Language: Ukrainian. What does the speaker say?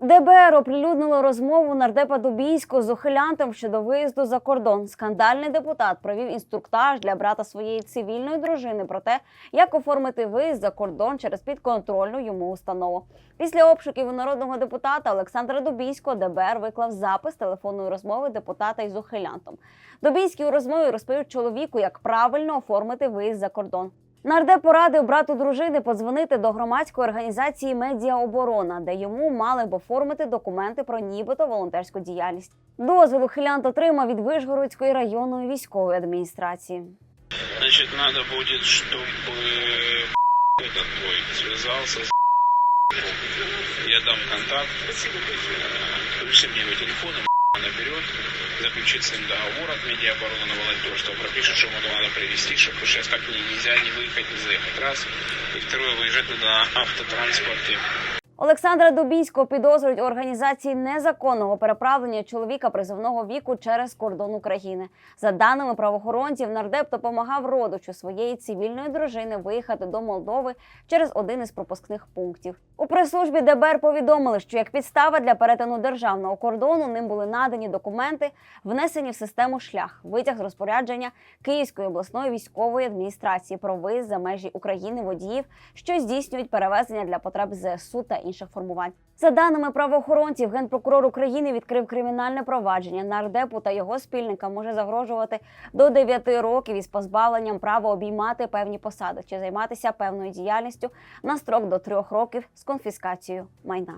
ДБР оприлюднило розмову нардепа Дубійського з ухилянтом щодо виїзду за кордон. Скандальний депутат провів інструктаж для брата своєї цивільної дружини про те, як оформити виїзд за кордон через підконтрольну йому установу. Після обшуків у народного депутата Олександра Дубійського ДБР виклав запис телефонної розмови депутата із ухилянтом. Дубійський у розмові розповів чоловіку, як правильно оформити виїзд за кордон. Нардеп порадив брату дружини подзвонити до громадської організації Медіа Оборона, де йому мали б оформити документи про нібито волонтерську діяльність. Дозвіл ухилянт отримав від Вишгородської районної військової адміністрації. Значит, надо будет, чтобы этот твой связался с Я дам контакт. Э, Напиши мне его телефон, и Наберет, заключит с ним договор от медиаобороны на волонтерство, пропишет, что ему надо привезти, чтобы сейчас так не- нельзя не выехать, не заехать. Раз. И второе, выезжать надо на автотранспорте. Олександра Дубійського підозрюють у організації незаконного переправлення чоловіка призовного віку через кордон України. За даними правоохоронців, нардеп допомагав родичу своєї цивільної дружини виїхати до Молдови через один із пропускних пунктів. У прес-службі ДБР повідомили, що як підстава для перетину державного кордону ним були надані документи, внесені в систему шлях, витяг з розпорядження Київської обласної військової адміністрації про виїзд за межі України водіїв, що здійснюють перевезення для потреб ЗСУ та інших формувань. За даними правоохоронців, генпрокурор України відкрив кримінальне провадження. Нардепу та його спільника може загрожувати до 9 років із позбавленням права обіймати певні посади чи займатися певною діяльністю на строк до 3 років з конфіскацією майна.